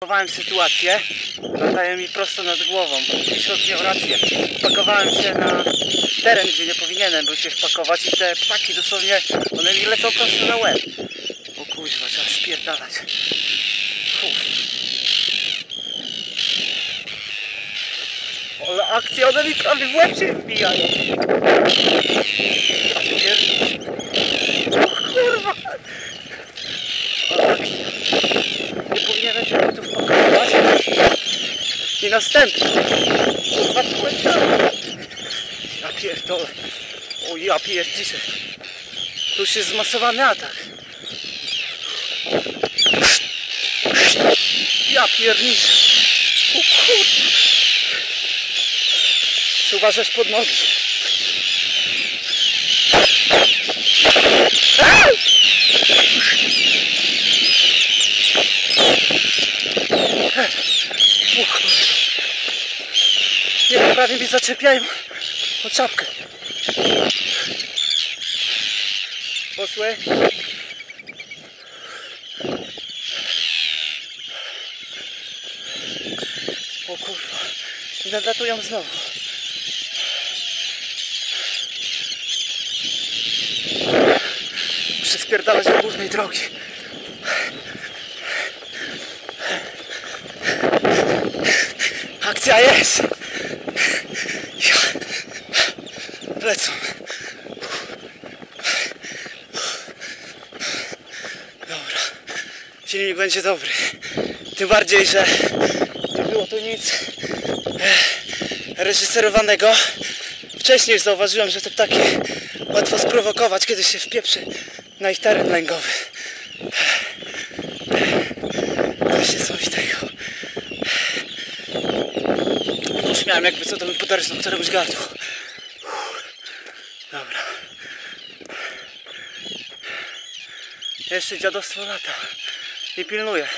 Pakowałem sytuację, latają mi prosto nad głową. Piszot miał rację. Pakowałem się na teren, gdzie nie powinienem był się wpakować i te ptaki dosłownie, one mi lecą prosto na łeb. O kuźwa, trzeba spierdalać. Ale akcja, one mi prawie w łeb się wbijają. Pierd- O kurwa! Ale akcja. Tu wpakować. I następny. Kurwa, Ja pierdolę. O ja pierdziszę. Tu już jest zmasowany atak. Ja pierniczę. O kurwa. Czy uważasz pod nogi? Ej! O kurwa. Nie, prawie mi zaczepiają o czapkę. Poszły. O kurwa. I nadlatują znowu. Muszę spierdalać do głównej drogi. Akcja jest! Lecą. Dobra. Filmik będzie dobry. Tym bardziej, że nie było tu nic e, reżyserowanego. Wcześniej zauważyłem, że te ptaki łatwo sprowokować, kiedy się wpieprzy na ich teren lęgowy. Coś niesamowitego. Miałem jakby co to bym podarzył któremuś gardło. Uff. Dobra. Jeszcze dziadostwo lata i pilnuje.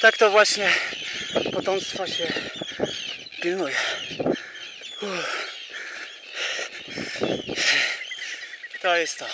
Tak to właśnie potomstwa się pilnuje. Uff. To jest to.